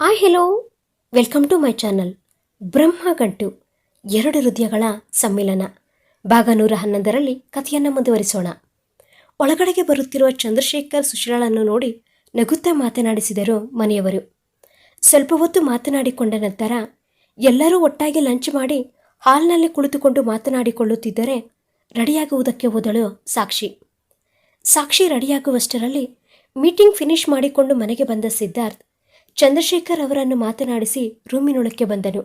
Hi hello welcome to my channel Brahmagantu ಎರಡು ಹೃದಯಗಳ ಸಮ್ಮಿಲನ. ಭಾಗ ನೂರ ಹನ್ನೊಂದರಲ್ಲಿ ಕಥೆಯನ್ನು ಮುಂದುವರಿಸೋಣ. ಒಳಗಡೆಗೆ ಬರುತ್ತಿರುವ ಚಂದ್ರಶೇಖರ್ ಸುಶೀಲಳನ್ನು ನೋಡಿ ನಗುತ್ತಾ ಮಾತನಾಡಿಸಿದರು ಮನೆಯವರು. ಸ್ವಲ್ಪ ಹೊತ್ತು ಮಾತನಾಡಿಕೊಂಡ ನಂತರ ಎಲ್ಲರೂ ಒಟ್ಟಾಗಿ ಲಂಚ್ ಮಾಡಿ ಹಾಲ್ನಲ್ಲಿ ಕುಳಿತುಕೊಂಡು ಮಾತನಾಡಿಕೊಳ್ಳುತ್ತಿದ್ದರೆ ರೆಡಿಯಾಗುವುದಕ್ಕೆ ಹೋದಳು ಸಾಕ್ಷಿ. ಸಾಕ್ಷಿ ರೆಡಿಯಾಗುವಷ್ಟರಲ್ಲಿ ಮೀಟಿಂಗ್ ಫಿನಿಶ್ ಮಾಡಿಕೊಂಡು ಮನೆಗೆ ಬಂದ ಸಿದ್ಧಾರ್ಥ್ ಚಂದ್ರಶೇಖರ್ ಅವರನ್ನು ಮಾತನಾಡಿಸಿ ರೂಮಿನೊಳಕ್ಕೆ ಬಂದನು.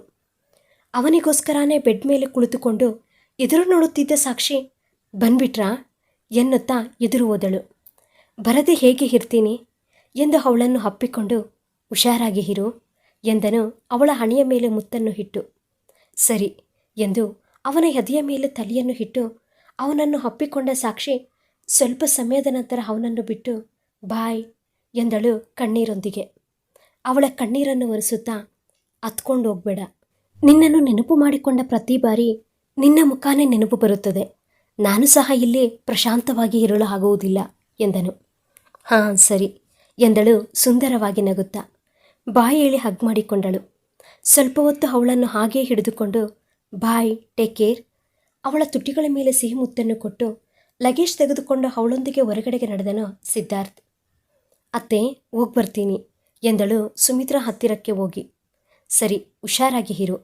ಅವನಿಗೋಸ್ಕರನೇ ಬೆಡ್ ಮೇಲೆ ಕುಳಿತುಕೊಂಡು ಎದುರು ನೋಡುತ್ತಿದ್ದ ಸಾಕ್ಷಿ, ಬಂದ್ಬಿಟ್ರಾ? ಎನ್ನುತ್ತಾ ಎದುರು ಹೋದಳು. ಬರದೆ ಹೇಗೆ ಇರ್ತೀನಿ? ಎಂದು ಅವಳನ್ನು ಹಪ್ಪಿಕೊಂಡು ಹುಷಾರಾಗಿ ಇರು, ಎಂದನು ಅವಳ ಹಣೆಯ ಮೇಲೆ ಮುತ್ತನ್ನು ಇಟ್ಟು. ಸರಿ, ಎಂದು ಅವನ ಎದೆಯ ಮೇಲೆ ತಲೆಯನ್ನು ಇಟ್ಟು ಅವನನ್ನು ಹಪ್ಪಿಕೊಂಡ ಸಾಕ್ಷಿ ಸ್ವಲ್ಪ ಸಮಯದ ನಂತರ ಅವನನ್ನು ಬಿಟ್ಟು, ಬಾಯ್, ಎಂದಳು ಕಣ್ಣೀರೊಂದಿಗೆ. ಅವಳ ಕಣ್ಣೀರನ್ನು ಒರೆಸುತ್ತಾ ಹತ್ಕೊಂಡು ಹೋಗ್ಬೇಡ. ನಿನ್ನನ್ನು ನೆನಪು ಮಾಡಿಕೊಂಡ ಪ್ರತಿ ಬಾರಿ ನಿನ್ನ ಮುಖಾನೇ ನೆನಪು ಬರುತ್ತದೆ. ನಾನು ಸಹ ಇಲ್ಲಿ ಪ್ರಶಾಂತವಾಗಿ ಇರಲು ಆಗುವುದಿಲ್ಲ ಎಂದನು. ಹಾಂ, ಸರಿ ಎಂದಳು ಸುಂದರವಾಗಿ ನಗುತ್ತಾ. ಬಾಯಿ ಹೇಳಿ ಹಗ್ ಮಾಡಿಕೊಂಡಳು. ಸ್ವಲ್ಪ ಹೊತ್ತು ಅವಳನ್ನು ಹಾಗೇ ಹಿಡಿದುಕೊಂಡು, ಬಾಯ್ ಟೇಕ್ ಕೇರ್ ಅವಳ ತುಟಿಗಳ ಮೇಲೆ ಸಿಹಿ ಮುತ್ತನ್ನು ಕೊಟ್ಟು ಲಗೇಜ್ ತೆಗೆದುಕೊಂಡು ಅವಳೊಂದಿಗೆ ಹೊರಗಡೆಗೆ ನಡೆದನು ಸಿದ್ಧಾರ್ಥ್. ಅತ್ತೆ, ಹೋಗಿ ಬರ್ತೀನಿ. ಎಂದಳು ಸುಮಿತ್ರ ಹತ್ತಿರಕ್ಕೆ ಹೋಗಿ. ಸರಿ, ಹುಷಾರಾಗಿ ಇರು.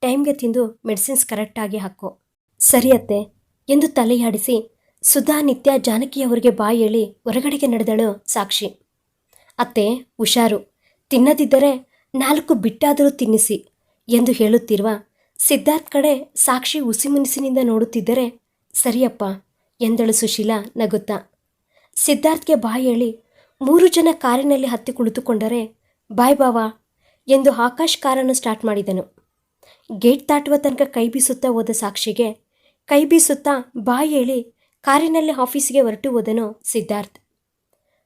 ಟೈಮ್ಗೆ ತಿಂದು ಮೆಡಿಸಿನ್ಸ್ ಕರೆಕ್ಟಾಗಿ ಹಾಕೋ. ಸರಿ ಅತ್ತೆ, ಎಂದು ತಲೆಯಾಡಿಸಿ ಸುಧಾ ನಿತ್ಯ ಜಾನಕಿಯವರಿಗೆ ಬಾಯಿ ಹೇಳಿ ಹೊರಗಡೆಗೆ ನಡೆದಳು ಸಾಕ್ಷಿ. ಅತ್ತೆ, ಹುಷಾರು. ತಿನ್ನದಿದ್ದರೆ ನಾಲ್ಕು ಬಿಟ್ಟಾದರೂ ತಿನ್ನಿಸಿ ಎಂದು ಹೇಳುತ್ತಿರುವ ಸಿದ್ಧಾರ್ಥ್ ಕಡೆ ಸಾಕ್ಷಿ ಉಸಿಮುನಿಸಿನಿಂದ ನೋಡುತ್ತಿದ್ದರೆ ಸರಿಯಪ್ಪ ಎಂದಳು ಸುಶೀಲಾ ನಗುತ್ತಾ. ಸಿದ್ಧಾರ್ಥ್ಗೆ ಬಾಯಿ ಹೇಳಿ ಮೂರು ಜನ ಕಾರಿನಲ್ಲಿ ಹತ್ತಿ ಕುಳಿತುಕೊಂಡರೆ, ಬಾಯ್ ಬಾವಾ ಎಂದು ಆಕಾಶ್ ಕಾರನ್ನು ಸ್ಟಾರ್ಟ್ ಮಾಡಿದನು. ಗೇಟ್ ದಾಟುವ ತನಕ ಕೈ ಬೀಸುತ್ತಾ ಹೋದ ಸಾಕ್ಷಿಗೆ, ಕೈ ಬೀಸುತ್ತಾ, ಬಾಯಿ ಹೇಳಿ ಕಾರಿನಲ್ಲಿ ಆಫೀಸಿಗೆ ಹೊರಟು ಹೋದನು ಸಿದ್ಧಾರ್ಥ್.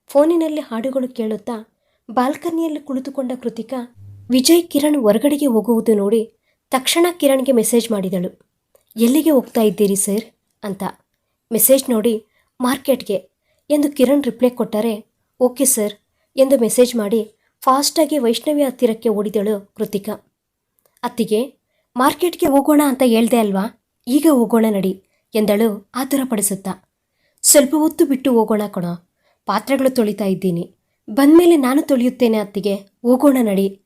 ಫೋನಿನಲ್ಲಿ ಹಾಡುಗಳು ಕೇಳುತ್ತಾ ಬಾಲ್ಕನಿಯಲ್ಲಿ ಕುಳಿತುಕೊಂಡ ಕೃತಿಕಾ, ವಿಜಯ್ ಕಿರಣ್ ಹೊರಗಡೆಗೆ ಹೋಗುವುದು ನೋಡಿ ತಕ್ಷಣ ಕಿರಣ್ಗೆ ಮೆಸೇಜ್ ಮಾಡಿದಳು. ಎಲ್ಲಿಗೆ ಹೋಗ್ತಾ ಇದ್ದೀರಿ ಸರ್? ಅಂತ. ಮೆಸೇಜ್ ನೋಡಿ ಮಾರ್ಕೆಟ್ಗೆ ಎಂದು ಕಿರಣ್ ರಿಪ್ಲೈ ಕೊಟ್ಟರೆ ಓಕೆ ಸರ್ ಎಂದು ಮೆಸೇಜ್ ಮಾಡಿ ಫಾಸ್ಟಾಗಿ ವೈಷ್ಣವಿ ಹತ್ತಿರಕ್ಕೆ ಓಡಿದಳು ಕೃತಿಕಾ. ಅತ್ತಿಗೆ, ಮಾರ್ಕೆಟ್ಗೆ ಹೋಗೋಣ ಅಂತ ಹೇಳ್ದೆ ಅಲ್ವಾ? ಈಗ ಹೋಗೋಣ ನಡಿ ಎಂದಳು ಆತುರಪಡಿಸುತ್ತಾ. ಸ್ವಲ್ಪ ಹೊತ್ತು ಬಿಟ್ಟು ಹೋಗೋಣ ಕಣೋ. ಪಾತ್ರೆಗಳು ತೊಳಿತಾ ಇದ್ದೀನಿ. ಬಂದಮೇಲೆ ನಾನು ತೊಳೆಯುತ್ತೇನೆ ಅತ್ತಿಗೆ. ಹೋಗೋಣ ನಡಿ.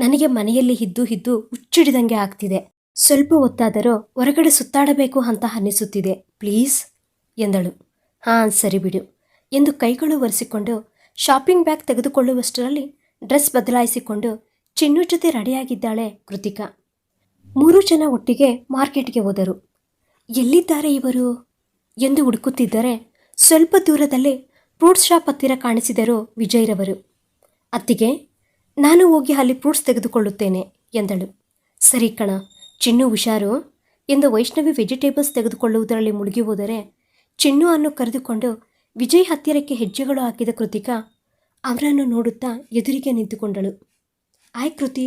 ನನಗೆ ಮನೆಯಲ್ಲಿ ಇದ್ದು ಇದ್ದು ಹುಚ್ಚಿಡಿದಂಗೆ ಆಗ್ತಿದೆ. ಸ್ವಲ್ಪ ಹೊತ್ತಾದರೂ ಹೊರಗಡೆ ಸುತ್ತಾಡಬೇಕು ಅಂತ ಅನ್ನಿಸುತ್ತಿದೆ. ಪ್ಲೀಸ್ ಎಂದಳು. ಹಾಂ ಸರಿ ಬಿಡು ಎಂದು ಕೈಗಳು ಒರೆಸಿಕೊಂಡು ಶಾಪಿಂಗ್ ಬ್ಯಾಗ್ ತೆಗೆದುಕೊಳ್ಳುವಷ್ಟರಲ್ಲಿ ಡ್ರೆಸ್ ಬದಲಾಯಿಸಿಕೊಂಡು ಚಿನ್ನು ಜೊತೆ ರೆಡಿಯಾಗಿದ್ದಾಳೆ ಕೃತಿಕಾ. ಮೂರು ಜನ ಒಟ್ಟಿಗೆ ಮಾರ್ಕೆಟ್ಗೆ ಹೋದರು. ಎಲ್ಲಿದ್ದಾರೆ ಇವರು? ಎಂದು ಹುಡುಕುತ್ತಿದ್ದರೆ ಸ್ವಲ್ಪ ದೂರದಲ್ಲಿ ಫ್ರೂಟ್ಸ್ ಶಾಪ್ ಹತ್ತಿರ ಕಾಣಿಸಿದರು ವಿಜಯ್ರವರು ಅತ್ತಿಗೆ, ನಾನು ಹೋಗಿ ಅಲ್ಲಿ ಫ್ರೂಟ್ಸ್ ತೆಗೆದುಕೊಳ್ಳುತ್ತೇನೆ ಎಂದಳು. ಸರಿ ಕಣ, ಚಿನ್ನು ಹುಷಾರು ಎಂದು ವೈಷ್ಣವಿ ವೆಜಿಟೇಬಲ್ಸ್ ತೆಗೆದುಕೊಳ್ಳುವುದರಲ್ಲಿ ಮುಳುಗಿ ಹೋದರೆ ಚಿನ್ನು ಅನ್ನು ಕರೆದುಕೊಂಡು ವಿಜಯ್ ಹತ್ತಿರಕ್ಕೆ ಹೆಜ್ಜೆಗಳು ಹಾಕಿದ ಕೃತಿಕಾ ಅವರನ್ನು ನೋಡುತ್ತಾ ಎದುರಿಗೆ ನಿಂತುಕೊಂಡಳು. ಆಯ್ ಕೃತಿ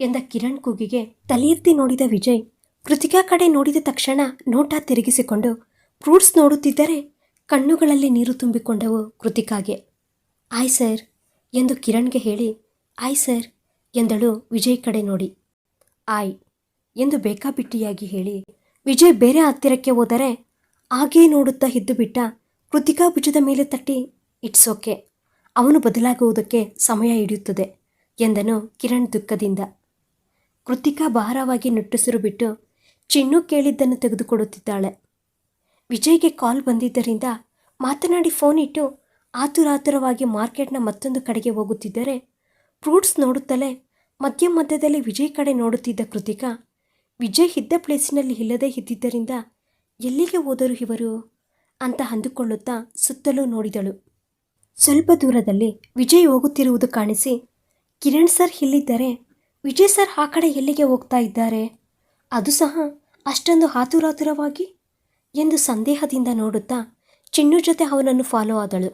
ಎಂದ ಕಿರಣ್ ಕೂಗಿಗೆ ತಲೆಯೆತ್ತಿ ನೋಡಿದ ವಿಜಯ್ ಕೃತಿಕಾ ಕಡೆ ನೋಡಿದ ತಕ್ಷಣ ನೋಟ ತಿರುಗಿಸಿಕೊಂಡು ಫ್ರೂಟ್ಸ್ ನೋಡುತ್ತಿದ್ದರೆ ಕಣ್ಣುಗಳಲ್ಲಿ ನೀರು ತುಂಬಿಕೊಂಡವು ಕೃತಿಕಾಗೆ. ಆಯ್ ಸರ್ ಎಂದು ಕಿರಣ್ಗೆ ಹೇಳಿ, ಆಯ್ ಸರ್ ಎಂದಳು ವಿಜಯ್ ಕಡೆ ನೋಡಿ. ಆಯ್ ಎಂದು ಬೇಕಾಬಿಟ್ಟಿಯಾಗಿ ಹೇಳಿ, ವಿಜಯ್ ಬೇರೆ ಹತ್ತಿರಕ್ಕೆ ಹೋದರೆ ಹಾಗೇ ನೋಡುತ್ತಾ ಇದ್ದು ಬಿಟ್ಟ ಕೃತಿಕಾ ಭುಜದ ಮೇಲೆ ತಟ್ಟಿ ಇಟ್ಸ್ ಓಕೆ ಅವನು ಬದಲಾಗುವುದಕ್ಕೆ ಸಮಯ ಹಿಡಿಯುತ್ತದೆ, ಎಂದನು ಕಿರಣ್ ದುಃಖದಿಂದ. ಕೃತಿಕಾ ಭಾರವಾಗಿ ನುಟ್ಟುಸಿರು ಬಿಟ್ಟು ಚಿನ್ನು ಕೇಳಿದ್ದನ್ನು ತೆಗೆದುಕೊಡುತ್ತಿದ್ದಾಳೆ ವಿಜಯ್ಗೆ ಕಾಲ್ ಬಂದಿದ್ದರಿಂದ ಮಾತನಾಡಿ ಫೋನ್ ಇಟ್ಟು ಆತುರಾತುರವಾಗಿ ಮಾರ್ಕೆಟ್ನ ಮತ್ತೊಂದು ಕಡೆಗೆ ಹೋಗುತ್ತಿದ್ದರೆ ಫ್ರೂಟ್ಸ್ ನೋಡುತ್ತಲೇ ಮಧ್ಯ ಮಧ್ಯದಲ್ಲಿ ವಿಜಯ್ ಕಡೆ ನೋಡುತ್ತಿದ್ದ ಕೃತಿಕಾ, ವಿಜಯ್ ಇದ್ದ ಪ್ಲೇಸಿನಲ್ಲಿ ಇಲ್ಲದೇ ಇದ್ದಿದ್ದರಿಂದ ಎಲ್ಲಿಗೆ ಹೋದರು ಇವರು? ಅಂತ ಅಂದುಕೊಳ್ಳುತ್ತಾ ಸುತ್ತಲೂ ನೋಡಿದಳು. ಸ್ವಲ್ಪ ದೂರದಲ್ಲಿ ವಿಜಯ್ ಹೋಗುತ್ತಿರುವುದು ಕಾಣಿಸಿ, ಕಿರಣ್ ಸರ್ ಇಲ್ಲಿದ್ದರೆ ವಿಜಯ್ ಸರ್ ಆ ಕಡೆ ಎಲ್ಲಿಗೆ ಹೋಗ್ತಾ ಇದ್ದಾರೆ? ಅದು ಸಹ ಅಷ್ಟೊಂದು ಆತುರಾತುರವಾಗಿ ಎಂದು ಸಂದೇಹದಿಂದ ನೋಡುತ್ತಾ ಚಿಣ್ಣು ಜೊತೆ ಅವನನ್ನು ಫಾಲೋ ಆದಳು.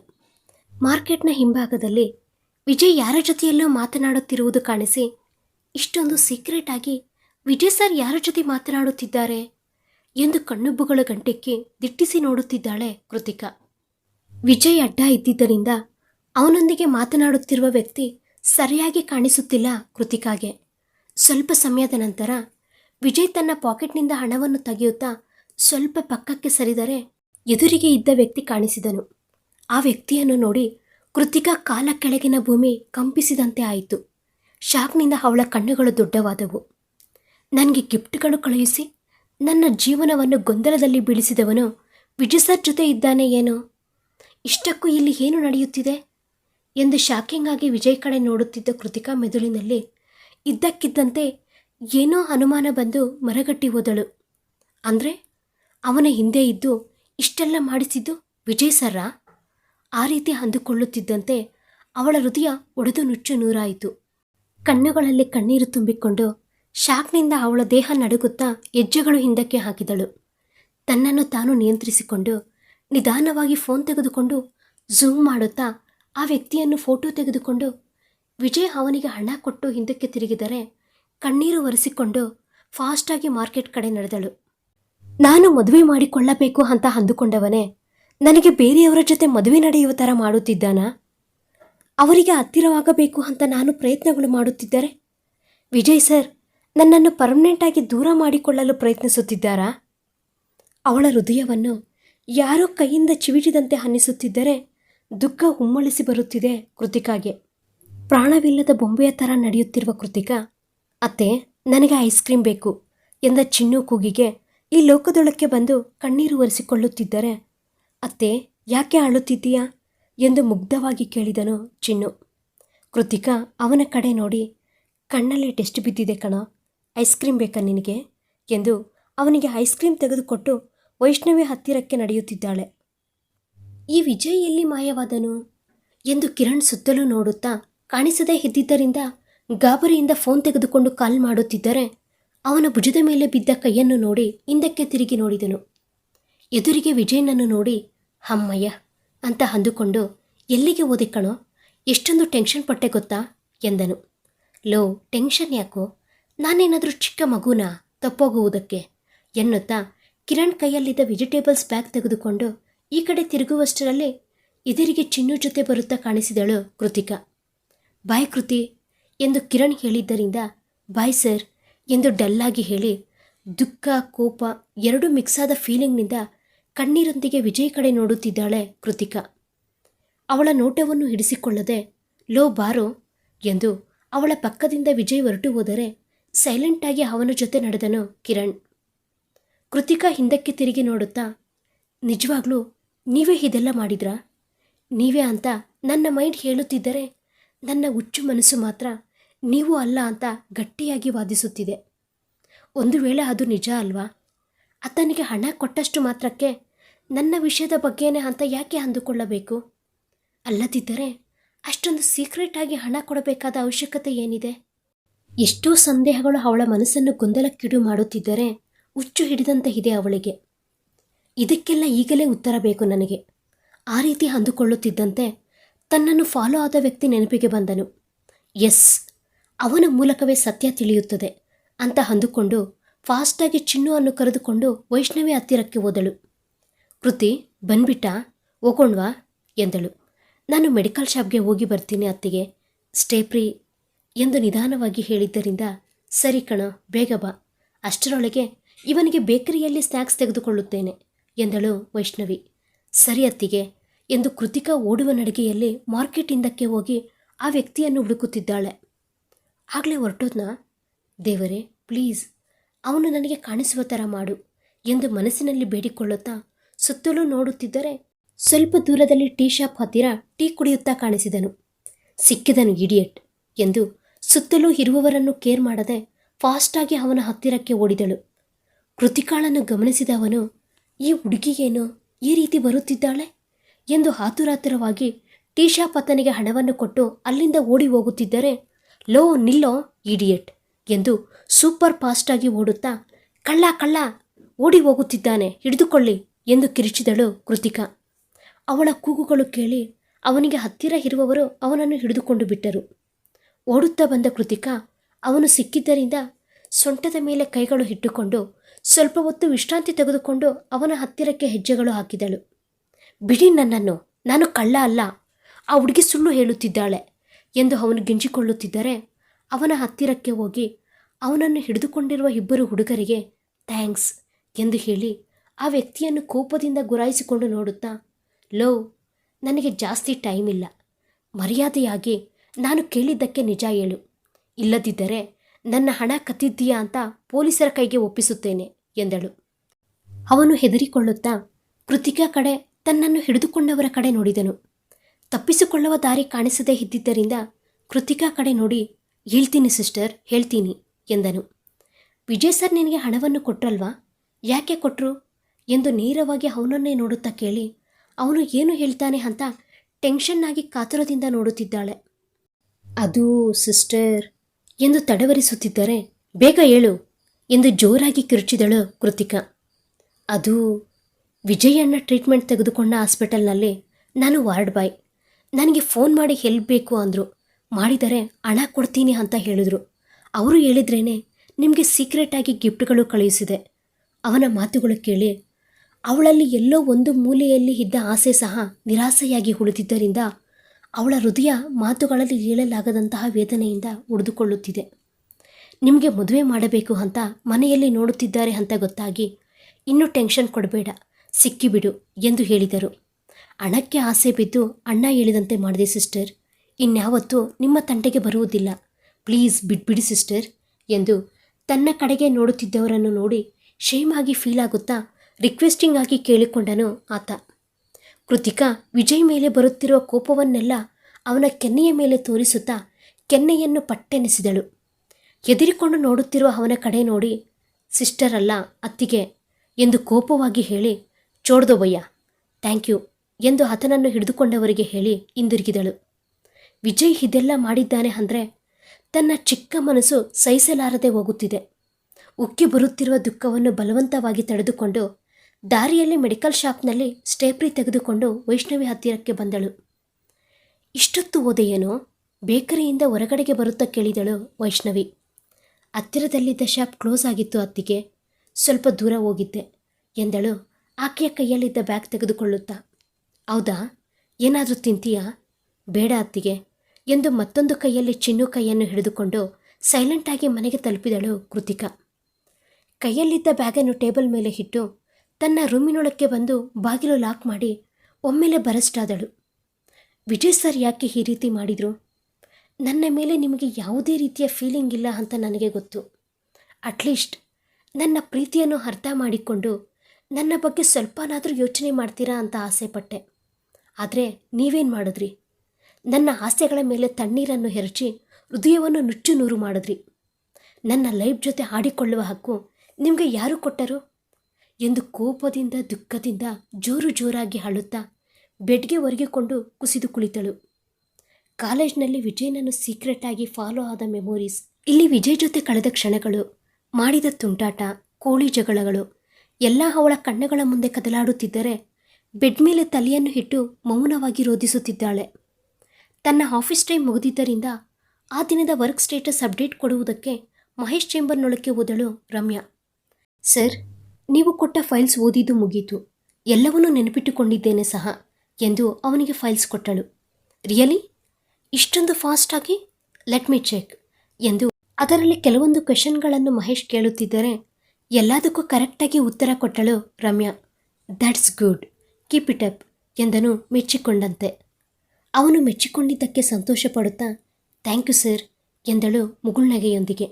ಮಾರ್ಕೆಟ್ನ ಹಿಂಭಾಗದಲ್ಲಿ ವಿಜಯ್ ಯಾರ ಜೊತೆಯಲ್ಲೋ ಮಾತನಾಡುತ್ತಿರುವುದು ಕಾಣಿಸಿ, ಇಷ್ಟೊಂದು ಸೀಕ್ರೆಟ್ ಆಗಿ ವಿಜಯ್ ಸರ್ ಯಾರ ಜೊತೆ ಮಾತನಾಡುತ್ತಿದ್ದಾರೆ? ಎಂದು ಕಣ್ಣುಬ್ಬುಗಳ ಗಂಟೆಕ್ಕೆ ದಿಟ್ಟಿಸಿ ನೋಡುತ್ತಿದ್ದಾಳೆ ಕೃತಿಕಾ. ವಿಜಯ್ ಅಡ್ಡ ಇದ್ದಿದ್ದರಿಂದ ಅವನೊಂದಿಗೆ ಮಾತನಾಡುತ್ತಿರುವ ವ್ಯಕ್ತಿ ಸರಿಯಾಗಿ ಕಾಣಿಸುತ್ತಿಲ್ಲ ಕೃತಿಕಾಗೆ. ಸ್ವಲ್ಪ ಸಮಯದ ನಂತರ ವಿಜಯ್ ತನ್ನ ಪಾಕೆಟ್ನಿಂದ ಹಣವನ್ನು ತೆಗೆಯುತ್ತಾ ಸ್ವಲ್ಪ ಪಕ್ಕಕ್ಕೆ ಸರಿದರೆ ಎದುರಿಗೆ ಇದ್ದ ವ್ಯಕ್ತಿ ಕಾಣಿಸಿದನು. ಆ ವ್ಯಕ್ತಿಯನ್ನು ನೋಡಿ ಕೃತಿಕಾ ಕಾಲ ಕೆಳಗಿನ ಭೂಮಿ ಕಂಪಿಸಿದಂತೆ ಆಯಿತು. ಶಾಕ್ನಿಂದ ಅವಳ ಕಣ್ಣುಗಳು ದೊಡ್ಡವಾದವು. ನನಗೆ ಗಿಫ್ಟ್ಗಳು ಕಳುಹಿಸಿ ನನ್ನ ಜೀವನವನ್ನು ಗೊಂದಲದಲ್ಲಿ ಬೀಳಿಸಿದವನು ವಿಜಯ್ ಸರ್ ಜೊತೆ ಇದ್ದಾನೆ ಏನು? ಇಷ್ಟಕ್ಕೂ ಇಲ್ಲಿ ಏನು ನಡೆಯುತ್ತಿದೆ? ಎಂದು ಶಾಕಿಂಗ್ ಆಗಿ ವಿಜಯ್ ಕಡೆ ನೋಡುತ್ತಿದ್ದ ಕೃತಿಕಾ ಮೆದುಳಿನಲ್ಲಿ ಇದ್ದಕ್ಕಿದ್ದಂತೆ ಏನೋ ಅನುಮಾನ ಬಂದು ಮರಗಟ್ಟಿ ಹೋದಳು. ಅಂದರೆ ಅವನ ಹಿಂದೆ ಇದ್ದು ಇಷ್ಟೆಲ್ಲ ಮಾಡಿಸಿದ್ದು ವಿಜಯ್ ಸರ್ರ? ಆ ರೀತಿ ಅಂದುಕೊಳ್ಳುತ್ತಿದ್ದಂತೆ ಅವಳ ಹೃದಯ ಒಡೆದು ನುಚ್ಚು ನೂರಾಯಿತು. ಕಣ್ಣುಗಳಲ್ಲಿ ಕಣ್ಣೀರು ತುಂಬಿಕೊಂಡು ಶಾಕ್ನಿಂದ ಅವಳ ದೇಹ ನಡುಗುತ್ತಾ ಹೆಜ್ಜೆಗಳು ಹಿಂದಕ್ಕೆ ಹಾಕಿದಳು. ತನ್ನನ್ನು ತಾನು ನಿಯಂತ್ರಿಸಿಕೊಂಡು ನಿಧಾನವಾಗಿ ಫೋನ್ ತೆಗೆದುಕೊಂಡು ಝೂಮ್ ಮಾಡುತ್ತಾ ಆ ವ್ಯಕ್ತಿಯನ್ನು ಫೋಟೋ ತೆಗೆದುಕೊಂಡು ವಿಜಯ್ ಅವನಿಗೆ ಹಣ ಕೊಟ್ಟು ಹಿಂದಕ್ಕೆ ತಿರುಗಿದರೆ ಕಣ್ಣೀರು ಒರೆಸಿಕೊಂಡು ಫಾಸ್ಟಾಗಿ ಮಾರ್ಕೆಟ್ ಕಡೆ ನಡೆದಳು. ನಾನು ಮದುವೆ ಮಾಡಿಕೊಳ್ಳಬೇಕು ಅಂತ ಅಂದುಕೊಂಡವನೇ ನನಗೆ ಬೇರೆಯವರ ಜೊತೆ ಮದುವೆ ನಡೆಯುವ ಥರ ಮಾಡುತ್ತಿದ್ದಾನಾ? ಅವರಿಗೆ ಹತ್ತಿರವಾಗಬೇಕು ಅಂತ ನಾನು ಪ್ರಯತ್ನಗಳು ಮಾಡುತ್ತಿದ್ದರೆ? ವಿಜಯ್ ಸರ್ ನನ್ನನ್ನು ಪರ್ಮನೆಂಟಾಗಿ ದೂರ ಮಾಡಿಕೊಳ್ಳಲು ಪ್ರಯತ್ನಿಸುತ್ತಿದ್ದಾರಾ? ಅವಳ ಹೃದಯವನ್ನು ಯಾರೋ ಕೈಯಿಂದ ಚಿವಿಟಿದಂತೆ ಅನ್ನಿಸುತ್ತಿದ್ದರೆ ದುಃಖ ಹುಮ್ಮಳಿಸಿ ಬರುತ್ತಿದೆ ಕೃತಿಕಾಗೆ. ಪ್ರಾಣವಿಲ್ಲದ ಬೊಂಬೆಯ ಥರ ನಡೆಯುತ್ತಿರುವ ಕೃತಿಕಾ, ಅತ್ತೆ, ನನಗೆ ಐಸ್ ಕ್ರೀಮ್ ಬೇಕು ಎಂದ ಚಿನ್ನು ಕೂಗಿಗೆ ಈ ಲೋಕದೊಳಕ್ಕೆ ಬಂದು ಕಣ್ಣೀರು ಒರೆಸಿಕೊಳ್ಳುತ್ತಿದ್ದರೆ, ಅತ್ತೆ, ಯಾಕೆ ಅಳುತ್ತಿದ್ದೀಯಾ? ಎಂದು ಮುಗ್ಧವಾಗಿ ಕೇಳಿದನು ಚಿನ್ನು. ಕೃತಿಕಾ ಅವನ ಕಡೆ ನೋಡಿ, ಕಣ್ಣಲ್ಲಿ ಟೆಸ್ಟ್ ಬಿದ್ದಿದೆ ಕಣ ಐಸ್ ಕ್ರೀಮ್ ಬೇಕಾ ನಿನಗೆ? ಎಂದು ಅವನಿಗೆ ಐಸ್ ಕ್ರೀಮ್ ತೆಗೆದುಕೊಟ್ಟು ವೈಷ್ಣವಿ ಹತ್ತಿರಕ್ಕೆ ನಡೆಯುತ್ತಿದ್ದಾಳೆ. ಈ ವಿಜಯ್ ಎಲ್ಲಿ ಮಾಯವಾದನು? ಎಂದು ಕಿರಣ್ ಸುತ್ತಲೂ ನೋಡುತ್ತಾ ಕಾಣಿಸದೇ ಇದ್ದಿದ್ದರಿಂದ ಗಾಬರಿಯಿಂದ ಫೋನ್ ತೆಗೆದುಕೊಂಡು ಕಾಲ್ ಮಾಡುತ್ತಿದ್ದರೆ ಅವನ ಭುಜದ ಮೇಲೆ ಬಿದ್ದ ಕೈಯನ್ನು ನೋಡಿ ಹಿಂದಕ್ಕೆ ತಿರುಗಿ ನೋಡಿದನು. ಎದುರಿಗೆ ವಿಜಯನನ್ನು ನೋಡಿ, ಹಮ್ಮಯ್ಯ ಅಂತ ಅಂದುಕೊಂಡು, ಎಲ್ಲಿಗೆ ಓದಿಕಣೋ ಎಷ್ಟೊಂದು ಟೆನ್ಷನ್ ಪಟ್ಟೆ ಗೊತ್ತಾ? ಎಂದನು. ಲೋ, ಟೆನ್ಷನ್ ಯಾಕೋ? ನಾನೇನಾದರೂ ಚಿಕ್ಕ ಮಗುನಾ ತಪ್ಪೋಗುವುದಕ್ಕೆ? ಎನ್ನುತ್ತಾ ಕಿರಣ್ ಕೈಯಲ್ಲಿದ್ದ ವೆಜಿಟೇಬಲ್ಸ್ ಬ್ಯಾಗ್ ತೆಗೆದುಕೊಂಡು ಈ ಕಡೆ ತಿರುಗುವಷ್ಟರಲ್ಲಿ ಎದುರಿಗೆ ಚಿನ್ನು ಜೊತೆ ಬರುತ್ತಾ ಕಾಣಿಸಿದಳು ಕೃತಿಕಾ. ಬಾಯ್ ಕೃತಿ ಎಂದು ಕಿರಣ್ ಹೇಳಿದ್ದರಿಂದ, ಬಾಯ್ ಸರ್ ಎಂದು ಡಲ್ಲಾಗಿ ಹೇಳಿ ದುಃಖ, ಕೋಪ ಎರಡೂ ಮಿಕ್ಸಾದ ಫೀಲಿಂಗ್ನಿಂದ ಕಣ್ಣೀರೊಂದಿಗೆ ವಿಜಯ್ ಕಡೆ ನೋಡುತ್ತಿದ್ದಾಳೆ ಕೃತಿಕಾ. ಅವಳ ನೋಟವನ್ನು ಹಿಡಿಸಿಕೊಳ್ಳದೆ, ಲೋ ಬಾರೋ ಎಂದು ಅವಳ ಪಕ್ಕದಿಂದ ವಿಜಯ್ ಹೊರಟು ಹೋದರೆ ಸೈಲೆಂಟಾಗಿ ಅವನ ಜೊತೆ ನಡೆದನು ಕಿರಣ್. ಕೃತಿಕಾ ಹಿಂದಕ್ಕೆ ತಿರುಗಿ ನೋಡುತ್ತಾ, ನಿಜವಾಗ್ಲೂ ನೀವೇ ಇದೆಲ್ಲ ಮಾಡಿದ್ರಾ? ನೀವೇ ಅಂತ ನನ್ನ ಮೈಂಡ್ ಹೇಳುತ್ತಿದ್ದರೆ ನನ್ನ ಹುಚ್ಚು ಮನಸ್ಸು ಮಾತ್ರ ನೀವು ಅಲ್ಲ ಅಂತ ಗಟ್ಟಿಯಾಗಿ ವಾದಿಸುತ್ತಿದೆ. ಒಂದು ವೇಳೆ ಅದು ನಿಜ ಅಲ್ವಾ? ಆತನಿಗೆ ಹಣ ಕೊಟ್ಟಷ್ಟು ಮಾತ್ರಕ್ಕೆ ನನ್ನ ವಿಷಯದ ಬಗ್ಗೆನೇ ಅಂತ ಯಾಕೆ ಅಂದುಕೊಳ್ಳಬೇಕು? ಅಲ್ಲದಿದ್ದರೆ ಅಷ್ಟೊಂದು ಸೀಕ್ರೆಟ್ ಆಗಿ ಹಣ ಕೊಡಬೇಕಾದ ಅವಶ್ಯಕತೆ ಏನಿದೆ? ಎಷ್ಟೋ ಸಂದೇಹಗಳು ಅವಳ ಮನಸ್ಸನ್ನು ಗೊಂದಲಕ್ಕೀಡು ಮಾಡುತ್ತಿದ್ದರೆ ಹುಚ್ಚು ಹಿಡಿದಂತೆ ಇದೆ ಅವಳಿಗೆ. ಇದಕ್ಕೆಲ್ಲ ಈಗಲೇ ಉತ್ತರ ಬೇಕು ನನಗೆ. ಆ ರೀತಿ ಅಂದುಕೊಳ್ಳುತ್ತಿದ್ದಂತೆ ತನ್ನನ್ನು ಫಾಲೋ ಆದ ವ್ಯಕ್ತಿ ನೆನಪಿಗೆ ಬಂದನು. ಎಸ್, ಅವನ ಮೂಲಕವೇ ಸತ್ಯ ತಿಳಿಯುತ್ತದೆ ಅಂತ ಅಂದುಕೊಂಡು ಫಾಸ್ಟಾಗಿ ಚಿನ್ನುವನ್ನು ಕರೆದುಕೊಂಡು ವೈಷ್ಣವಿ ಹತ್ತಿರಕ್ಕೆ ಹೋದಳು. ಕೃತಿ, ಬಂದ್ಬಿಟ್ಟ, ಹೋಗೋಣ್ವಾ? ಎಂದಳು. ನಾನು ಮೆಡಿಕಲ್ ಶಾಪ್ಗೆ ಹೋಗಿ ಬರ್ತೀನಿ ಅತ್ತಿಗೆ. ಸ್ಟೇಪ್ರಿ ಎಂದು ನಿಧಾನವಾಗಿ ಹೇಳಿದ್ದರಿಂದ, ಸರಿ ಕಣ, ಬೇಗ ಬಾ. ಅಷ್ಟರೊಳಗೆ ಇವನಿಗೆ ಬೇಕರಿಯಲ್ಲಿ ಸ್ನ್ಯಾಕ್ಸ್ ತೆಗೆದುಕೊಳ್ಳುತ್ತೇನೆ, ಎಂದಳು ವೈಷ್ಣವಿ. ಸರಿ ಅತ್ತಿಗೆ, ಎಂದು ಕೃತಿಕಾ ಓಡುವ ನಡಿಗೆಯಲ್ಲಿ ಮಾರ್ಕೆಟ್ ಹಿಂದಕ್ಕೆ ಹೋಗಿ ಆ ವ್ಯಕ್ತಿಯನ್ನು ಹುಡುಕುತ್ತಿದ್ದಾಳೆ. ಆಗಲೇ ಹೊರಟೋದ್ನ? ದೇವರೇ, ಪ್ಲೀಸ್. ಅವನು ನನಗೆ ಕಾಣಿಸುವ ಥರ ಮಾಡು, ಎಂದು ಮನಸ್ಸಿನಲ್ಲಿ ಬೇಡಿಕೊಳ್ಳುತ್ತಾ ಸುತ್ತಲೂ ನೋಡುತ್ತಿದ್ದರೆ ಸ್ವಲ್ಪ ದೂರದಲ್ಲಿ ಟೀ ಶಾಪ್ ಹತ್ತಿರ ಟೀ ಕುಡಿಯುತ್ತಾ ಕಾಣಿಸಿದನು. ಸಿಕ್ಕಿದನು, ಇಡಿಯಟ್, ಎಂದು ಸುತ್ತಲೂ ಇರುವವರನ್ನು ಕೇರ್ ಮಾಡದೆ ಫಾಸ್ಟಾಗಿ ಅವನ ಹತ್ತಿರಕ್ಕೆ ಓಡಿದಳು. ಕೃತಿಕಾಳನ್ನು ಗಮನಿಸಿದವನು ಈ ಹುಡುಗಿಯೇನು ಈ ರೀತಿ ಬರುತ್ತಿದ್ದಾಳೆ? ಎಂದು ಆತುರಾತುರವಾಗಿ ಟೀಶಾ ಪತನಿಗೆ ಹಣವನ್ನು ಕೊಟ್ಟು ಅಲ್ಲಿಂದ ಓಡಿ ಹೋಗುತ್ತಿದ್ದರೆ, ಲೋ, ನಿಲ್ಲೋ ಇಡಿಯಟ್ ಎಂದು ಸೂಪರ್ ಫಾಸ್ಟಾಗಿ ಓಡುತ್ತಾ, ಕಳ್ಳ ಕಳ್ಳ, ಓಡಿ ಹೋಗುತ್ತಿದ್ದಾನೆ, ಹಿಡಿದುಕೊಳ್ಳಿ ಎಂದು ಕಿರಿಚಿದಳು ಕೃತಿಕಾ. ಅವಳ ಕೂಗುಗಳು ಕೇಳಿ ಅವನಿಗೆ ಹತ್ತಿರ ಇರುವವರು ಅವನನ್ನು ಹಿಡಿದುಕೊಂಡು ಬಿಟ್ಟರು. ಓಡುತ್ತಾ ಬಂದ ಕೃತಿಕಾ ಅವನು ಸಿಕ್ಕಿದ್ದರಿಂದ ಸೊಂಟದ ಮೇಲೆ ಕೈಗಳು ಇಟ್ಟುಕೊಂಡು ಸ್ವಲ್ಪ ಹೊತ್ತು ವಿಶ್ರಾಂತಿ ತೆಗೆದುಕೊಂಡು ಅವನ ಹತ್ತಿರಕ್ಕೆ ಹೆಜ್ಜೆಗಳು ಹಾಕಿದಳು. ಬಿಡಿ ನನ್ನನ್ನು, ನಾನು ಕಳ್ಳ ಅಲ್ಲ, ಆ ಹುಡುಗಿ ಸುಳ್ಳು ಹೇಳುತ್ತಿದ್ದಾಳೆ ಎಂದು ಅವನು ಗಿಂಜಿಕೊಳ್ಳುತ್ತಿದ್ದರೆ ಅವನ ಹತ್ತಿರಕ್ಕೆ ಹೋಗಿ ಅವನನ್ನು ಹಿಡಿದುಕೊಂಡಿರುವ ಇಬ್ಬರು ಹುಡುಗರಿಗೆ ಥ್ಯಾಂಕ್ಸ್ ಎಂದು ಹೇಳಿ ಆ ವ್ಯಕ್ತಿಯನ್ನು ಕೋಪದಿಂದ ಗುರಾಯಿಸಿಕೊಂಡು ನೋಡುತ್ತಾ, ಲೋ, ನನಗೆ ಜಾಸ್ತಿ ಟೈಮ್ ಇಲ್ಲ ಮರ್ಯಾದೆಯಾಗಿ ನಾನು ಕೇಳಿದ್ದಕ್ಕೆ ನಿಜ ಹೇಳು. ಇಲ್ಲದಿದ್ದರೆ ನನ್ನ ಹಣ ಕತ್ತಿದ್ದೀಯಾ ಅಂತ ಪೊಲೀಸರ ಕೈಗೆ ಒಪ್ಪಿಸುತ್ತೇನೆ, ಎಂದಳು. ಅವನು ಹೆದರಿಕೊಳ್ಳುತ್ತಾ ಕೃತಿಕಾ ಕಡೆ ತನ್ನನ್ನು ಹಿಡಿದುಕೊಂಡವರ ಕಡೆ ನೋಡಿದನು. ತಪ್ಪಿಸಿಕೊಳ್ಳುವ ದಾರಿ ಕಾಣಿಸದೇ ಇದ್ದಿದ್ದರಿಂದ ಕೃತಿಕಾ ಕಡೆ ನೋಡಿ, ಹೇಳ್ತೀನಿ ಸಿಸ್ಟರ್, ಹೇಳ್ತೀನಿ, ಎಂದನು. ವಿಜಯ್ ಸರ್ ನಿನಗೆ ಹಣವನ್ನು ಕೊಟ್ರಲ್ವಾ? ಯಾಕೆ ಕೊಟ್ಟರು ಎಂದು ನೇರವಾಗಿ ಅವನನ್ನೇ ನೋಡುತ್ತಾ ಕೇಳಿ, ಅವನು ಏನು ಹೇಳ್ತಾನೆ ಅಂತ ಟೆನ್ಷನ್ನಾಗಿ ಕಾತುರದಿಂದ ನೋಡುತ್ತಿದ್ದಾಳೆ. ಅದು ಸಿಸ್ಟರ್ ಎಂದು ತಡವರಿಸುತ್ತಿದ್ದರೆ ಬೇಗ ಹೇಳು ಎಂದು ಜೋರಾಗಿ ಕಿರುಚಿದಳು ಕೃತಿಕಾ. ಅದು ವಿಜಯಣ್ಣ ಟ್ರೀಟ್ಮೆಂಟ್ ತೆಗೆದುಕೊಂಡ ಹಾಸ್ಪಿಟಲ್ನಲ್ಲಿ ನಾನು ವಾರ್ಡ್ ಬಾಯ್. ನನಗೆ ಫೋನ್ ಮಾಡಿ ಹೆಲ್ಪ್ ಬೇಕು ಅಂದರು. ಮಾಡಿದರೆ ಹಣ ಕೊಡ್ತೀನಿ ಅಂತ ಹೇಳಿದರು. ಅವರು ಹೇಳಿದ್ರೇ ನಿಮಗೆ ಸೀಕ್ರೆಟಾಗಿ ಗಿಫ್ಟ್ಗಳು ಕಳುಹಿಸಿದೆ ಅವನ ಮಾತುಗಳು ಕೇಳಿ, ಅವಳಲ್ಲಿ ಎಲ್ಲೋ ಒಂದು ಮೂಲೆಯಲ್ಲಿ ಇದ್ದ ಆಸೆ ಸಹ ನಿರಾಸೆಯಾಗಿ ಉಳಿದಿದ್ದರಿಂದ ಅವಳ ಹೃದಯ ಮಾತುಗಳಲ್ಲಿ ಹೇಳಲಾಗದಂತಹ ವೇದನೆಯಿಂದ ಉಳಿದುಕೊಳ್ಳುತ್ತಿದೆ. ನಿಮಗೆ ಮದುವೆ ಮಾಡಬೇಕು ಅಂತ ಮನೆಯಲ್ಲಿ ನೋಡುತ್ತಿದ್ದಾರೆ ಅಂತ ಗೊತ್ತಾಗಿ ಇನ್ನೂ ಟೆನ್ಷನ್ ಕೊಡಬೇಡ, ಸಿಕ್ಕಿಬಿಡು ಎಂದು ಹೇಳಿದರು. ಹಣಕ್ಕೆ ಆಸೆ ಬಿದ್ದು ಅಣ್ಣ ಹೇಳಿದಂತೆ ಮಾಡಿದೆ, ಸಿಸ್ಟರ್. ಇನ್ಯಾವತ್ತೂ ನಿಮ್ಮ ತಂಟೆಗೆ ಬರುವುದಿಲ್ಲ. ಪ್ಲೀಸ್ ಬಿಟ್ಬಿಡಿ, ಸಿಸ್ಟರ್ ಎಂದು ತನ್ನ ಕಡೆಗೆ ನೋಡುತ್ತಿದ್ದವರನ್ನು ನೋಡಿ ಶೇಮ್ ಆಗಿ ಫೀಲ್ ಆಗುತ್ತಾ ರಿಕ್ವೆಸ್ಟಿಂಗ್ ಆಗಿ ಕೇಳಿಕೊಂಡನು ಆತ. ಕೃತಿಕಾ ವಿಜಯ್ ಮೇಲೆ ಬರುತ್ತಿರುವ ಕೋಪವನ್ನೆಲ್ಲ ಅವನ ಕೆನ್ನೆಯ ಮೇಲೆ ತೋರಿಸುತ್ತಾ ಕೆನ್ನೆಯನ್ನು ಪಟ್ಟೆನಿಸಿದಳು. ಎದುರಿಕೊಂಡು ನೋಡುತ್ತಿರುವ ಅವನ ಕಡೆ ನೋಡಿ, ಸಿಸ್ಟರ್ ಅಲ್ಲ, ಅತ್ತಿಗೆ, ಎಂದು ಕೋಪವಾಗಿ ಹೇಳಿ ಚೋಡ್ದೊಬಯ್ಯ ಥ್ಯಾಂಕ್ ಯು, ಎಂದು ಆತನನ್ನು ಹಿಡಿದುಕೊಂಡವರಿಗೆ ಹೇಳಿ ಹಿಂದಿರುಗಿದಳು. ವಿಜಯ್ ಇದೆಲ್ಲ ಮಾಡಿದ್ದಾನೆ ಅಂದರೆ ತನ್ನ ಚಿಕ್ಕ ಮನಸ್ಸು ಸಹಿಸಲಾರದೆ ಹೋಗುತ್ತಿದೆ. ಉಕ್ಕಿ ಬರುತ್ತಿರುವ ದುಃಖವನ್ನು ಬಲವಂತವಾಗಿ ತಡೆದುಕೊಂಡು ದಾರಿಯಲ್ಲಿ ಮೆಡಿಕಲ್ ಶಾಪ್ನಲ್ಲಿ ಸ್ಟೇಪ್ರಿ ತೆಗೆದುಕೊಂಡು ವೈಷ್ಣವಿ ಹತ್ತಿರಕ್ಕೆ ಬಂದಳು. ಇಷ್ಟೊತ್ತು ಓದೆಯೇನೋ ಬೇಕರಿಯಿಂದ ಹೊರಗಡೆಗೆ ಬರುತ್ತಾ ಕೇಳಿದಳು ವೈಷ್ಣವಿ. ಹತ್ತಿರದಲ್ಲಿದ್ದ ಶಾಪ್ ಕ್ಲೋಸ್ ಆಗಿತ್ತು ಅತ್ತಿಗೆ. ಸ್ವಲ್ಪ ದೂರ ಹೋಗಿದ್ದೆ ಎಂದಳು ಆಕೆಯ ಕೈಯಲ್ಲಿದ್ದ ಬ್ಯಾಗ್ ತೆಗೆದುಕೊಳ್ಳುತ್ತಾ. ಹೌದಾ? ಏನಾದರೂ ತಿಂತೀಯಾ? ಬೇಡ ಅತ್ತಿಗೆ ಎಂದು ಮತ್ತೊಂದು ಕೈಯಲ್ಲಿ ಚಿನ್ನು ಕೈಯನ್ನು ಹಿಡಿದುಕೊಂಡು ಸೈಲೆಂಟಾಗಿ ಮನೆಗೆ ತಲುಪಿದಳು ಕೃತಿಕಾ. ಕೈಯಲ್ಲಿದ್ದ ಬ್ಯಾಗನ್ನು ಟೇಬಲ್ ಮೇಲೆ ಇಟ್ಟು ತನ್ನ ರೂಮಿನೊಳಕ್ಕೆ ಬಂದು ಬಾಗಿಲು ಲಾಕ್ ಮಾಡಿ ಒಮ್ಮೆಲೆ ಬರಸ್ಟಾದಳು ವಿಜಯ್ ಸರ್ ಯಾಕೆ ಈ ರೀತಿ ಮಾಡಿದರು? ನನ್ನ ಮೇಲೆ ನಿಮಗೆ ಯಾವುದೇ ರೀತಿಯ ಫೀಲಿಂಗ್ ಇಲ್ಲ ಅಂತ ನನಗೆ ಗೊತ್ತು. ಅಟ್ಲೀಸ್ಟ್ ನನ್ನ ಪ್ರೀತಿಯನ್ನು ಅರ್ಥ ಮಾಡಿಕೊಂಡು ನನ್ನ ಬಗ್ಗೆ ಸ್ವಲ್ಪನಾದರೂ ಯೋಚನೆ ಮಾಡ್ತೀರಾ ಅಂತ ಆಸೆಪಟ್ಟೆ. ಆದರೆ ನೀವೇನು ಮಾಡಿದ್ರಿ? ನನ್ನ ಆಸೆಗಳ ಮೇಲೆ ತಣ್ಣೀರನ್ನು ಹೆರಚಿ ಹೃದಯವನ್ನು ನುಚ್ಚು ನೂರು ಮಾಡಿದ್ರಿ. ನನ್ನ ಲೈಫ್ ಜೊತೆ ಆಡಿಕೊಳ್ಳುವ ಹಕ್ಕು ನಿಮಗೆ ಯಾರು ಕೊಟ್ಟರು? ಎಂದು ಕೋಪದಿಂದ, ದುಃಖದಿಂದ ಜೋರು ಜೋರಾಗಿ ಅಳುತ್ತಾ ಬೆಡ್ಗೆ ಒರಗಿಕೊಂಡು ಕುಸಿದು ಕುಳಿತಳು. ಕಾಲೇಜ್ನಲ್ಲಿ ವಿಜಯನನ್ನು ಸೀಕ್ರೆಟಾಗಿ ಫಾಲೋ ಆದ ಮೆಮೊರೀಸ್ ಇಲ್ಲಿ ವಿಜಯ್ ಜೊತೆ ಕಳೆದ ಕ್ಷಣಗಳು. ಮಾಡಿದ ತುಂಟಾಟ, ಕೋಳಿ ಜಗಳಗಳು, ಎಲ್ಲ ಅವಳ ಕಣ್ಣುಗಳ ಮುಂದೆ ಕದಲಾಡುತ್ತಿದ್ದರೆ ಬೆಡ್ ಮೇಲೆ ತಲೆಯನ್ನು ಇಟ್ಟು ಮೌನವಾಗಿ ರೋಧಿಸುತ್ತಿದ್ದಾಳೆ ತನ್ನ ಆಫೀಸ್ ಟೈಮ್ ಮುಗಿದಿದ್ದರಿಂದ ಆ ದಿನದ ವರ್ಕ್ ಸ್ಟೇಟಸ್ ಅಪ್ಡೇಟ್ ಕೊಡುವುದಕ್ಕೆ ಮಹೇಶ್ ಚೇಂಬರ್ನೊಳಕ್ಕೆ ಹೋದಳು ರಮ್ಯಾ. ಸರ್ ನೀವು ಕೊಟ್ಟ ಫೈಲ್ಸ್ ಓದಿದ್ದು ಮುಗೀತು. ಎಲ್ಲವನ್ನೂ ನೆನಪಿಟ್ಟುಕೊಂಡಿದ್ದೇನೆ ಸಹ ಎಂದು ಅವನಿಗೆ ಫೈಲ್ಸ್ ಕೊಟ್ಟಳು. ರಿಯಲಿ? ಇಷ್ಟೊಂದು ಫಾಸ್ಟಾಗಿ ಲೆಟ್ ಮಿ ಚೆಕ್ ಎಂದು ಅದರಲ್ಲಿ ಕೆಲವೊಂದು ಕ್ವೆಶನ್ಗಳನ್ನು ಮಹೇಶ್ ಕೇಳುತ್ತಿದ್ದರೆ ಎಲ್ಲದಕ್ಕೂ ಕರೆಕ್ಟಾಗಿ ಉತ್ತರ ಕೊಟ್ಟಳು Ramya. That's good keep it up ಎಂದನು ಮೆಚ್ಚಿಕೊಂಡಂತೆ. ಅವನು ಮೆಚ್ಚಿಕೊಂಡಿದ್ದಕ್ಕೆ ಸಂತೋಷ ಪಡುತ್ತಾ ಥ್ಯಾಂಕ್ ಯು ಸರ್ ಎಂದಳು ಮುಗುಳ್ನಗೆಯೊಂದಿಗೆ.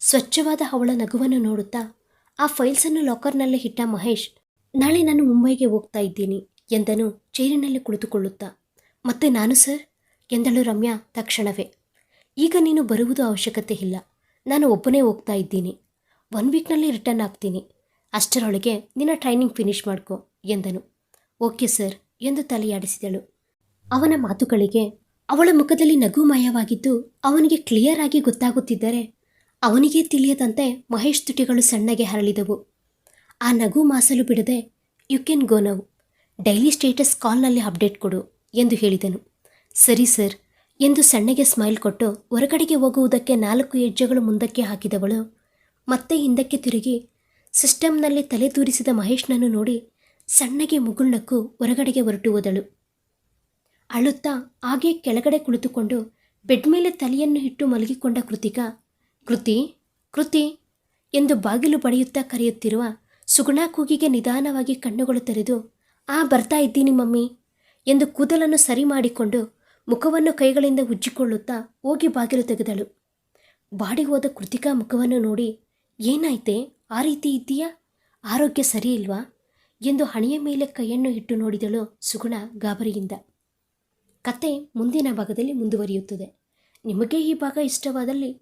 ಸ್ವಚ್ಛವಾದ ಅವಳ ನಗುವನ್ನು ನೋಡುತ್ತಾ ಆ ಫೈಲ್ಸನ್ನು ಲಾಕರ್ನಲ್ಲಿ ಇಟ್ಟ ಮಹೇಶ್, ನಾಳೆ ನಾನು ಮುಂಬೈಗೆ ಹೋಗ್ತಾ ಇದ್ದೀನಿ ಎಂದನು ಚೇರಿನಲ್ಲಿ ಕುಳಿತುಕೊಳ್ಳುತ್ತಾ. ಮತ್ತೆ ನಾನು ಸರ್? ಎಂದಳು ರಮ್ಯಾ ತಕ್ಷಣವೇ. ಈಗ ನೀನು ಬರುವುದು ಅವಶ್ಯಕತೆ ಇಲ್ಲ. ನಾನು ಒಬ್ಬನೇ ಹೋಗ್ತಾ ಇದ್ದೀನಿ. ಒನ್ ವೀಕ್ನಲ್ಲಿ ರಿಟರ್ನ್ ಆಗ್ತೀನಿ. ಅಷ್ಟರೊಳಗೆ ನಿನ್ನ ಟ್ರೈನಿಂಗ್ ಫಿನಿಶ್ ಮಾಡ್ಕೊ ಎಂದನು. ಓಕೆ ಸರ್ ಎಂದು ತಲೆಯಾಡಿಸಿದಳು. ಅವನ ಮಾತುಗಳಿಗೆ ಅವಳ ಮುಖದಲ್ಲಿ ನಗುಮಯವಾಗಿದ್ದು ಅವನಿಗೆ ಕ್ಲಿಯರ್ ಆಗಿ ಗೊತ್ತಾಗುತ್ತಿದ್ದರೆ ಅವನಿಗೆ ತಿಳಿಯದಂತೆ ಮಹೇಶ್ ತುಟಿಗಳು ಸಣ್ಣಗೆ ಹರಳಿದವು. ಆ ನಗು ಮಾಸಲು ಬಿಡದೆ you can go now, daily status ಕಾಲ್ನಲ್ಲಿ update ಕೊಡು ಎಂದು ಹೇಳಿದನು. ಸರಿ ಸರ್ ಎಂದು ಸಣ್ಣಗೆ ಸ್ಮೈಲ್ ಕೊಟ್ಟು ಹೊರಗಡೆಗೆ ಹೋಗುವುದಕ್ಕೆ ನಾಲ್ಕು ಹೆಜ್ಜೆಗಳು ಮುಂದಕ್ಕೆ ಹಾಕಿದವಳು. ಮತ್ತೆ ಹಿಂದಕ್ಕೆ ತಿರುಗಿ, ಸಿಸ್ಟಮ್ನಲ್ಲಿ ತಲೆ ತೂರಿಸಿದ ಮಹೇಶ್ನನ್ನು ನೋಡಿ ಸಣ್ಣಗೆ ಮುಗುಳ್ನಕ್ಕು ಹೊರಗಡೆಗೆ ಹೊರಟು ಹೋದಳು. ಅಳುತ್ತಾ ಹಾಗೆ ಕೆಳಗಡೆ ಕುಳಿತುಕೊಂಡು ಬೆಡ್ ಮೇಲೆ ತಲೆಯನ್ನು ಇಟ್ಟು ಮಲಗಿಕೊಂಡ ಕೃತಿಕಾ ಕೃತಿ ಕೃತಿ ಎಂದು ಬಾಗಿಲು ಬಡಿಯುತ್ತಾ ಕರೆಯುತ್ತಿರುವ ಸುಗುಣ ಕೂಗಿಗೆ ನಿಧಾನವಾಗಿ ಕಣ್ಣುಗಳು ತೆರೆದು, ಆ, ಬರ್ತಾ ಇದ್ದೀನಿ ಮಮ್ಮಿ ಎಂದು ಕೂದಲನ್ನು ಸರಿ ಮಾಡಿಕೊಂಡು ಮುಖವನ್ನು ಕೈಗಳಿಂದ ಉಜ್ಜಿಕೊಳ್ಳುತ್ತಾ ಹೋಗಿ ಬಾಗಿಲು ತೆಗೆದಳು. ಬಾಡಿ ಹೋದ ಕೃತಿಕಾ ಮುಖವನ್ನು ನೋಡಿ, ಏನಾಯ್ತೆ? ಆ ರೀತಿ ಇದ್ದೀಯಾ? ಆರೋಗ್ಯ ಸರಿ ಇಲ್ವಾ? ಎಂದು ಹಣೆಯ ಮೇಲೆ ಕೈಯನ್ನು ಇಟ್ಟು ನೋಡಿದಳು ಸುಗುಣ ಗಾಬರಿಯಿಂದ. ಕತೆ ಮುಂದಿನ ಭಾಗದಲ್ಲಿ ಮುಂದುವರಿಯುತ್ತದೆ. ನಿಮಗೆ ಈ ಭಾಗ ಇಷ್ಟವಾದಲ್ಲಿ